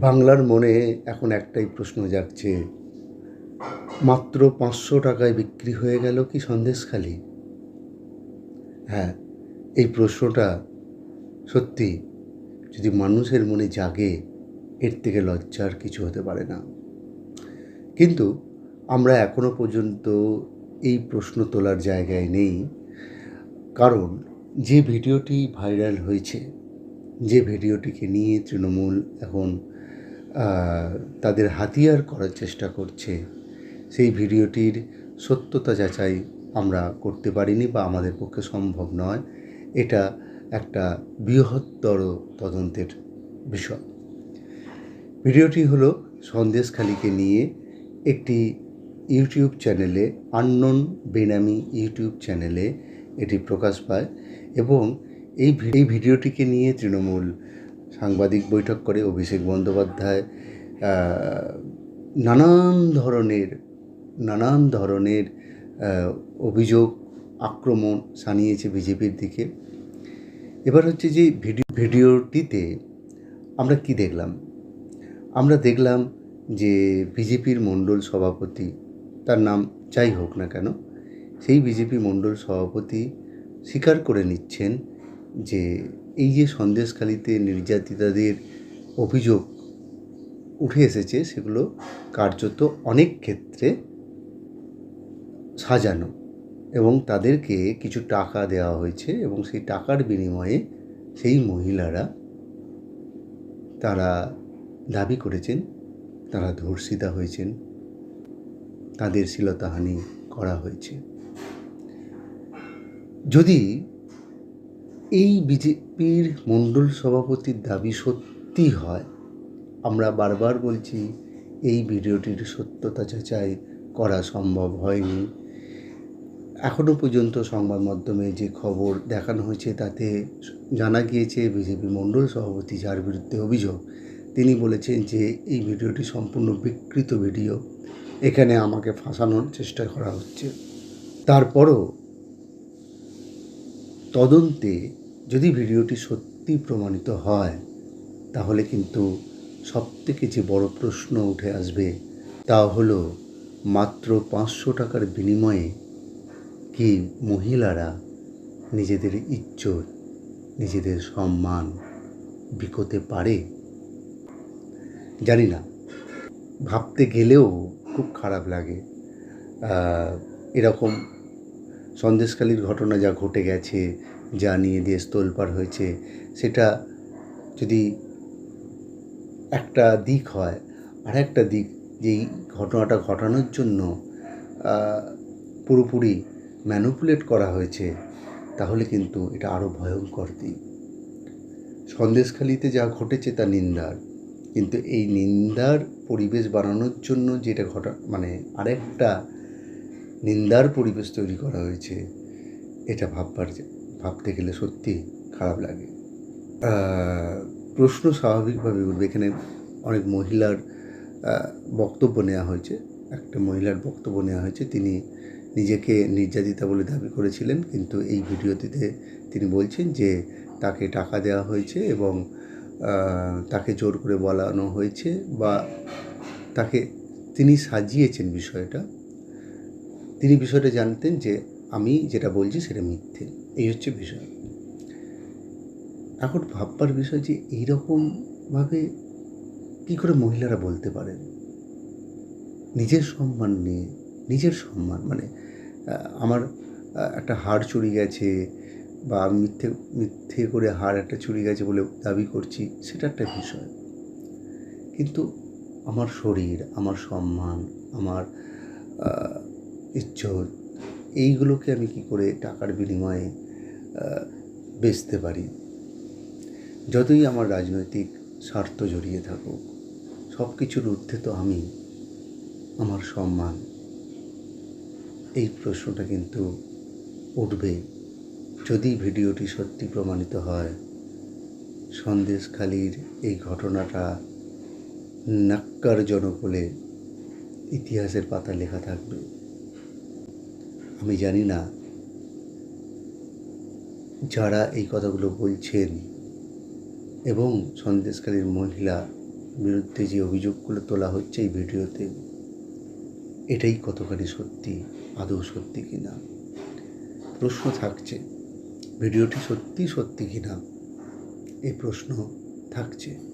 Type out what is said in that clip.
বাংলার মনে এখন একটাই প্রশ্ন জাগছে, মাত্র পাঁচশো টাকায় বিক্রি হয়ে গেল কি সন্দেশখালি? হ্যাঁ এই প্রশ্নটা সত্যি যদি মানুষের মনে জাগে, এর থেকে লজ্জার কিছু হতে পারে না। কিন্তু আমরা এখনও পর্যন্ত এই প্রশ্ন তোলার জায়গায় নেই, কারণ যে ভিডিওটি ভাইরাল হয়েছে, যে ভিডিওটিকে নিয়ে তৃণমূল এখন তাদের হাতিয়ার করার চেষ্টা করছে। সেই ভিডিওটির সত্যতা যাচাই আমরা করতে পারিনি বা আমাদের পক্ষে সম্ভব নয়। এটা একটা বৃহত্তর তদন্তের বিষয়। ভিডিওটি হলো সন্দেশখালিকে নিয়ে একটি ইউটিউব চ্যানেলে, আননোন বেনামি ইউটিউব চ্যানেলে এটি প্রকাশ পায় এবং এই এই ভিডিওটিকে নিয়ে তৃণমূল সাংবাদিক বৈঠক করে অভিষেক বন্দ্যোপাধ্যায় নানান ধরনের নানান ধরনের অভিযোগ, আক্রমণ সানিয়েছে বিজেপির দিকে। এবার হচ্ছে যে ভিডিও, ভিডিওটিতে আমরা কি দেখলাম? আমরা দেখলাম যে বিজেপির মণ্ডল সভাপতি, তার নাম যাই হোক না কেন, সেই বিজেপি মণ্ডল সভাপতি স্বীকার করে নিচ্ছেন যে এই যে সন্দেশখালিতে নির্যাতিতাদের অভিযোগ উঠে এসেছে, সেগুলো কার্যত অনেক ক্ষেত্রে সাজানো এবং তাদেরকে কিছু টাকা দেওয়া হয়েছে এবং সেই টাকার বিনিময়ে সেই মহিলারা তারা দাবি করেছেন, তারা ধর্ষিতা হয়েছেন, তাদের শ্লীলতাহানি করা হয়েছে। যদি এই বিজেপির মণ্ডল সভাপতির দাবি সত্যি হয়? আমরা বারবার বলছি, এই ভিডিওটির সত্যতা যাচাই করা সম্ভব হয়নি। এখনও পর্যন্ত সংবাদ মাধ্যমে যে খবর দেখানো হয়েছে, তাতে জানা গিয়েছে বিজেপি মণ্ডল সভাপতি যার বিরুদ্ধে অভিযোগ। তিনি বলেছেন যে, এই ভিডিওটি সম্পূর্ণ বিকৃত ভিডিও। এখানে আমাকে ফাঁসানোর চেষ্টা করা হচ্ছে। তারপরও তদন্তে যদি ভিডিওটি সত্যি প্রমাণিত হয়, তাহলে কিন্তু সবথেকে যে বড় প্রশ্ন উঠে আসবে, তা হলো, মাত্র পাঁচশো টাকার বিনিময়ে কি মহিলারা নিজেদের ইজ্জত, নিজেদের সম্মান বিকোতে পারে? জানি না। ভাবতে গেলেও খুব খারাপ লাগে। এরকম সন্দেশকালীর ঘটনা যা ঘটে গেছে যা নিয়ে দেশ তোলপাড় হয়েছে, সেটা যদি একটা দিক হয় আর একটা দিক যেই ঘটনাটা ঘটানোর জন্য পুরোপুরি ম্যানুপুলেট করা হয়েছে, তাহলে কিন্তু এটা আরও ভয়ঙ্কর দিক। সন্দেশখালিতে যা ঘটেছে তা নিন্দার, কিন্তু এই নিন্দার পরিবেশ বানানোর জন্য যেটা ঘটা মানে আরেকটা নিন্দার পরিবেশ তৈরি করা হয়েছে, এটা ভাববার ভাবতে গেলে সত্যি খারাপ লাগে। প্রশ্ন স্বাভাবিকভাবে উঠবে। এখানে অনেক মহিলার বক্তব্য নেওয়া হয়েছে। একটা মহিলার বক্তব্য নেওয়া হয়েছে। তিনি নিজেকে নির্যাতিতা বলে দাবি করেছিলেন, কিন্তু এই ভিডিওটিতে তিনি বলছেন যে তাকে টাকা দেওয়া হয়েছে এবং তাকে জোর করে বলানো হয়েছে বা তাকে তিনি সাজিয়েছেন বিষয়টা। তিনি বিষয়টা জানতেন যে আমি যেটা বলছি সেটা মিথ্যে। এই হচ্ছে বিষয়। এখন ভাববার বিষয় যে এইরকমভাবে কী করে মহিলারা বলতে পারেন? নিজের সম্মান নিয়ে, নিজের সম্মান মানে আমার একটা হাড় চুরি গেছে বা আমি মিথ্যে মিথ্যে করে হাড় একটা চুরি গেছে বলে দাবি করছি, সেটা একটা বিষয়। কিন্তু আমার শরীর, আমার সম্মান, আমার ইজ্জত এইগুলোকে আমি কি করে টাকার বিনিময়ে বেচতে পারি? যতই আমার রাজনৈতিক স্বার্থ জড়িয়ে থাকুক সব কিছুর ঊর্ধ্বে তো আমি আমার সম্মান। এই প্রশ্নটা কিন্তু উঠবে। যদি ভিডিওটি সত্যি প্রমাণিত হয়, সন্দেশখালির এই ঘটনাটা নাক্কারজনক বলে ইতিহাসের পাতা লেখা থাকবে। আমি জানি না যারা এই কথাগুলো বলছেন এবং সন্দেশকারীর মহিলা বিরুদ্ধে যে অভিযোগগুলো তোলা হচ্ছে এই ভিডিওতে, এটাই কতখানি সত্যি, আদৌ সত্যি কি না প্রশ্ন থাকছে। ভিডিওটি সত্যি সত্যি কি না এই প্রশ্ন থাকছে।